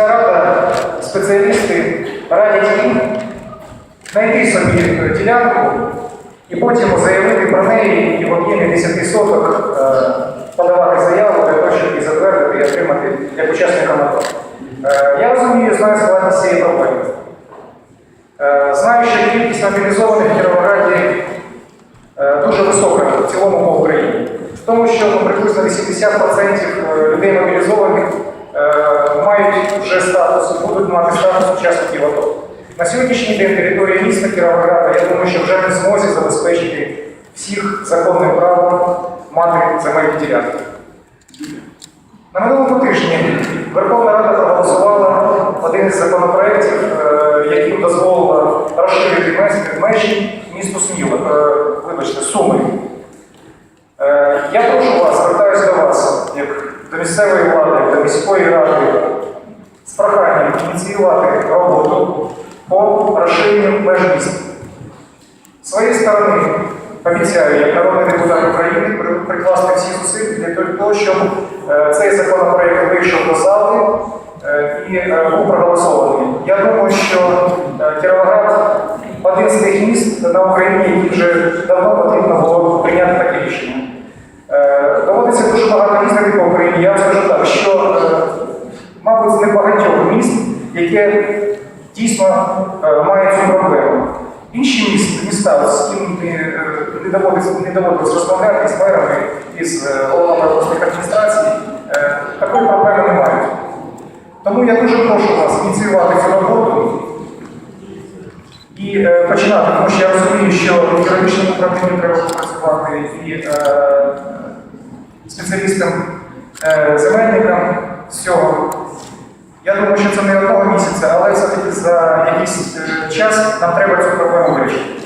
Міська рада, спеціалісти радять їм знайти собі е, ділянку і потім заявити про неї і в об'ємі 10 соток е, подавати заяву для того, щоб її затвердити і отримати як учасника АТО. Е, Я розумію, знаю складність цієї проблеми. Знаю, що кількість мобілізованих в Кіровограді дуже висока в цілому по Україні. В тому, що ну, приблизно 80% людей мобілізованих мають вже статус, будуть мати статус учасників АТО. На сьогоднішній день територія міста Кіровограда, я думаю, що вже не змозі забезпечити всіх законним правом мати земельні ділянки. На минулому тижні Верховна Рада проголосувала один із законопроєктів, е, яким дозволила розширити меж- межі місту Сміла, е, вибачте, Суми. Е, Я прошу вас, звертаюся до вас, як до місцевої влади, до міської ради, з проханням ініціювати роботу по розширенню меж міста. Своєї сторони обіцяю, як народний депутат України, прикласти всі зусиль для того, щоб е, цей законопроект вийшов до зали е, і е, був проголосований. Я думаю, що Кіровоград один з тих міст на Україні, які вже давно потрібно було прийняти таке рішення. Е, Доводиться дуже багато їздити по Україні. Я вам скажу так, що, е, мабуть, з небагатьох міст, яке дійсно е, має цю проблему. Інші міст, міста, з ким не, е, не доводилось розмовляти з мерами і з головами обласних адміністрацій, такої проблеми не мають. Тому я дуже прошу вас ініціювати цю роботу і починати, тому що я розумію, що в юридичному управлінні треба працювати і спеціалістам, земельникам все. Я думаю, що це не одного місяця, але все-таки за якийсь е, час нам треба цю проблему вирішити.